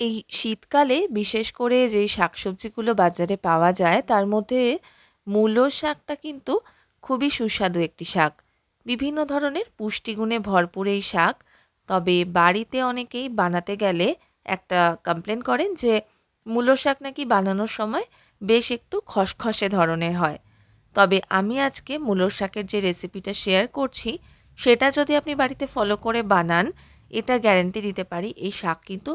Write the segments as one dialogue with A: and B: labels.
A: এই শীতকালে বিশেষ করে যেই শাকসবজিগুলো বাজারে পাওয়া যায়, তার মধ্যে মূলো শাকটা কিন্তু খুবই সুস্বাদু একটি শাক। বিভিন্ন ধরনের পুষ্টিগুণে ভরপুর এই শাক, তবে বাড়িতে অনেকেই বানাতে গেলে একটা কমপ্লেন করেন যে মূলো শাক নাকি বানানোর সময় বেশ একটু খসখসে ধরনের হয়। তবে আমি আজকে মূলোর শাকের যে রেসিপিটা শেয়ার করছি, সেটা যদি আপনি বাড়িতে ফলো করে বানান, এটা গ্যারেন্টি দিতে পারি এই শাক কিন্তু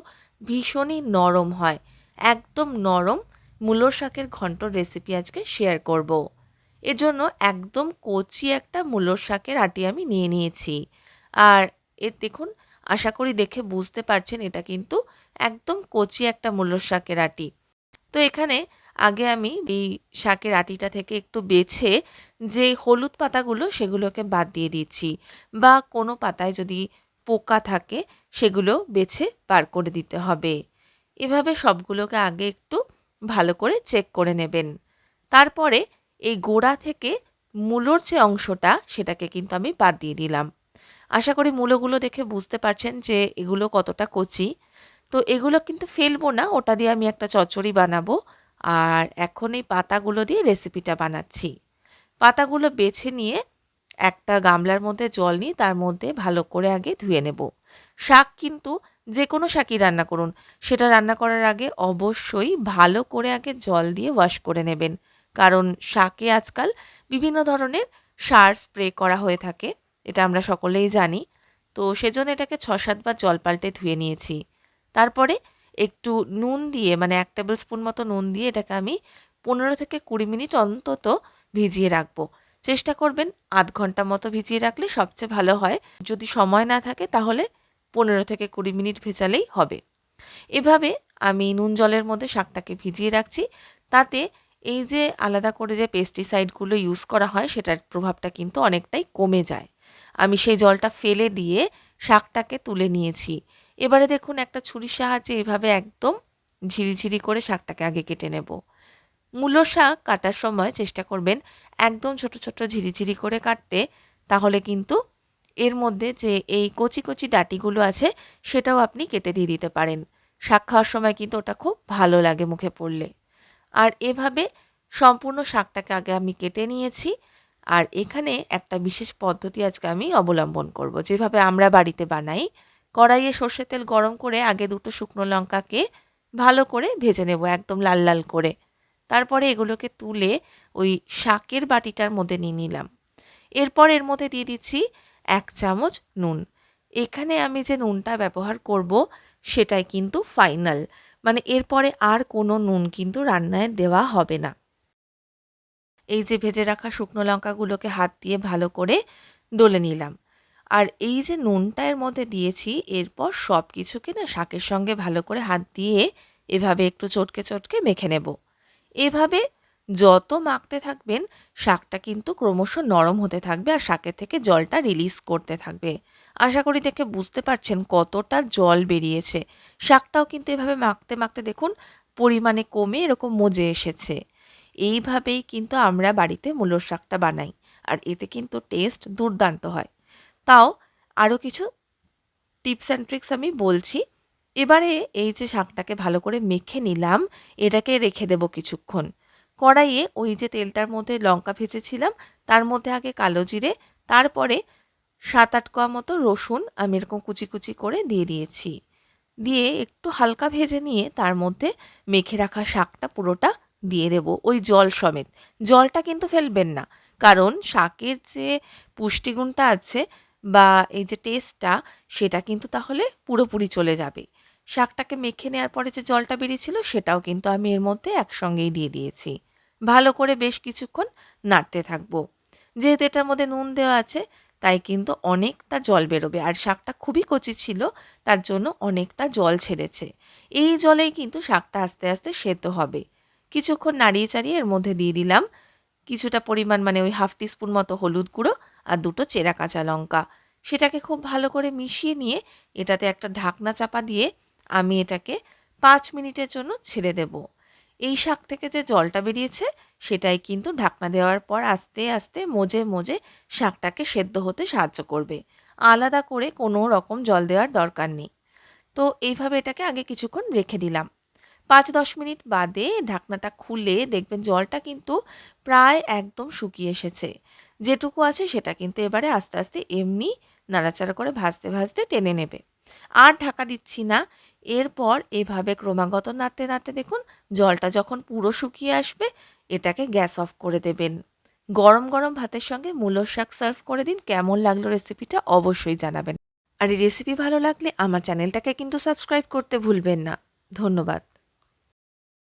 A: ভীষণই নরম হয়। একদম নরম মূলোর শাকের ঘন্টর রেসিপি আজকে শেয়ার করব। এর জন্য একদম কচি একটা মূলোর শাকের আটি আমি নিয়ে নিয়েছি। আর এর দেখুন, আশা করি দেখে বুঝতে পারছেন, এটা কিন্তু একদম কচি একটা মূলোর শাকের আটি। তো এখানে আগে আমি এই শাকের আটিটা থেকে একটু বেছে যে হলুদ পাতাগুলো সেগুলোকে বাদ দিয়ে দিচ্ছি। বা কোনো পাতায় যদি পোকা থাকে, সেগুলো বেছে বার করে দিতে হবে। এভাবে সবগুলোকে আগে একটু ভালো করে চেক করে নেবেন। তারপরে এই গোড়া থেকে মূলোর যে অংশটা, সেটাকে কিন্তু আমি বাদ দিয়ে দিলাম। আশা করি মূলোগুলো দেখে বুঝতে পারছেন যে এগুলো কতটা কচি। তো এগুলো কিন্তু ফেলব না, ওটা দিয়ে আমি একটা চচ্চড়ি বানাবো। আর এখন এই পাতাগুলো দিয়ে রেসিপিটা বানাচ্ছি। পাতাগুলো বেছে নিয়ে একটা গামলার মধ্যে জল নিয়ে তার মধ্যে ভালো করে আগে ধুয়ে নেব। শাক কিন্তু যে কোনো শাকই রান্না করুন। সেটা রান্না করার আগে অবশ্যই ভালো করে আগে জল দিয়ে ওয়াশ করে নেবেন। কারণ শাকে আজকাল বিভিন্ন ধরনের সার স্প্রে করা হয়ে থাকে, এটা আমরা সকলেই জানি। তো সেজন্য এটাকে ছ সাতবার জল পাল্টে ধুয়ে নিয়েছি। তারপরে একটু নুন দিয়ে মানে এক টেবিল স্পুন মতো নুন দিয়ে এটাকে আমি পনেরো থেকে কুড়ি মিনিট অন্তত ভিজিয়ে রাখব। চেষ্টা করবেন আধ ঘণ্টা মতো ভিজিয়ে রাখলে সবচেয়ে ভালো হয়। যদি সময় না থাকে তাহলে পনেরো থেকে কুড়ি মিনিট ভেজালেই হবে। এভাবে আমি নুন জলের মধ্যে শাকটাকে ভিজিয়ে রাখছি। তাতে এই যে আলাদা করে যে পেস্টিসাইডগুলো ইউজ করা হয়, সেটার প্রভাবটা কিন্তু অনেকটাই কমে যায়। আমি সেই জলটা ফেলে দিয়ে শাকটাকে তুলে নিয়েছি। এবারে দেখুন একটা ছুরির সাহায্যে এভাবে একদম ঝিরিঝিরি করে শাকটাকে আগে কেটে নেব। মূলো শাক কাটার সময় চেষ্টা করবেন একদম ছোট ছোট, ঝিরিঝিরি করে কাটতে। তাহলে কিন্তু এর মধ্যে যে এই কচি কচি ডাটিগুলো আছে, সেটাও আপনি কেটে দিয়ে দিতে পারেন। শাক খাওয়ার সময় কিন্তু ওটা খুব ভালো লাগে মুখে পড়লে। আর এভাবে সম্পূর্ণ শাকটাকে আগে আমি কেটে নিয়েছি। আর এখানে একটা বিশেষ পদ্ধতি আজকে আমি অবলম্বন করব। যেভাবে আমরা বাড়িতে বানাই, কড়াইয়ে সর্ষের তেল গরম করে আগে দুটো শুকনো লঙ্কাকে ভালো করে ভেজে নেব, একদম লাল লাল করে। তারপরে এগুলোকে তুলে ওই শাকের বাটিটার মধ্যে নিয়ে নিলাম। এরপর এর মধ্যে দিয়ে দিচ্ছি এক চামচ নুন। এখানে আমি যে নুনটা ব্যবহার করব সেটাই কিন্তু ফাইনাল। মানে এরপরে আর কোনো নুন কিন্তু রান্নায় দেওয়া হবে না। এই যে ভেজে রাখা শুকনো লঙ্কাগুলোকে হাত দিয়ে ভালো করে ডলে নিলাম। আর এই যে নুনটা এর মধ্যে দিয়েছি, এরপর সব কিছুকে না শাকের সঙ্গে ভালো করে হাত দিয়ে এভাবে একটু চটকে চটকে মেখে নেব। এভাবে যত মাখতে থাকবেন, শাকটা কিন্তু ক্রমশ নরম হতে থাকবে আর শাকের থেকে জলটা রিলিজ করতে থাকবে। আশা করি দেখে বুঝতে পারছেন কতটা জল বেরিয়েছে। শাকটাও কিন্তু এভাবে মাখতে মাখতে দেখুন পরিমাণে কমে এরকম মজে এসেছে। এইভাবেই কিন্তু আমরা বাড়িতে মূলর শাকটা বানাই আর এতে কিন্তু টেস্ট দুর্দান্ত হয়। তাও আরও কিছু টিপস অ্যান্ড ট্রিক্স আমি বলছি। এবারে এই যে শাকটাকে ভালো করে মেখে নিলাম, এটাকে রেখে দেব কিছুক্ষণ। কড়াইয়ে ওই যে তেলটার মধ্যে লঙ্কা ভেজেছিলাম, তার মধ্যে আগে কালো জিরে, তারপরে সাত আট কোয়া মতো রসুন আমি এরকম কুচি কুচি করে দিয়ে দিয়েছি। দিয়ে একটু হালকা ভেজে নিয়ে তার মধ্যে মেখে রাখা শাকটা পুরোটা দিয়ে দেব, ওই জল সমেত। জলটা কিন্তু ফেলবেন না, কারণ শাকের যে পুষ্টিগুণটা আছে বা এই যে টেস্টটা সেটা কিন্তু তাহলে পুরোপুরি চলে যাবে। শাকটাকে মেখে নেওয়ার পরে যে জলটা বেরিয়েছিল সেটাও কিন্তু আমি এর মধ্যে একসঙ্গেই দিয়ে দিয়েছি। ভালো করে বেশ কিছুক্ষণ নাড়তে থাকব। যেহেতু এটার মধ্যে নুন দেওয়া আছে, তাই কিন্তু অনেকটা জল বেরোবে। আর শাকটা খুবই কচি ছিল, তার জন্য অনেকটা জল ছেড়েছে। এই জলেই কিন্তু শাকটা আস্তে আস্তে সেদ্ধ হবে। কিছুক্ষণ নাড়িয়ে চাড়িয়ে এর মধ্যে দিয়ে দিলাম কিছুটা পরিমাণ মানে ওই হাফ টিস্পুন মতো হলুদ গুঁড়ো আর দুটো চেরা কাঁচা লঙ্কা। সেটাকে খুব ভালো করে মিশিয়ে নিয়ে এটাতে একটা ঢাকনা চাপা দিয়ে আমি এটাকে পাঁচ মিনিটের জন্য ছেড়ে দেব। এই শাক থেকে যে জলটা বেরিয়েছে, সেটাই কিন্তু ঢাকনা দেওয়ার পর আস্তে আস্তে মজে মজে শাকটাকে সেদ্ধ হতে সাহায্য করবে। আলাদা করে কোনো রকম জল দেওয়ার দরকার নেই। তো এইভাবে এটাকে আগে কিছুক্ষণ রেখে দিলাম। পাঁচ দশ মিনিট বাদে ঢাকনাটা খুলে দেখবেন জলটা কিন্তু প্রায় একদম শুকিয়ে এসেছে। যেটুকু আছে সেটা কিন্তু এবারে আস্তে আস্তে এমনি নাড়াচাড়া করে ভাজতে ভাজতে টেনে নেবে। আর ঢাকা দিচ্ছি না। এরপর এভাবে ক্রমাগত নাড়তে নাড়তে দেখুন, জলটা যখন পুরো শুকিয়ে আসবে, এটাকে গ্যাস অফ করে দেবেন। গরম গরম ভাতের সঙ্গে মূলো শাক সার্ভ করে দিন, কেমন লাগল রেসিপিটা অবশ্যই জানাবেন। আর এই রেসিপি ভালো লাগলে আমার চ্যানেলটাকে কিন্তু সাবস্ক্রাইব করতে ভুলবেন না। ধন্যবাদ।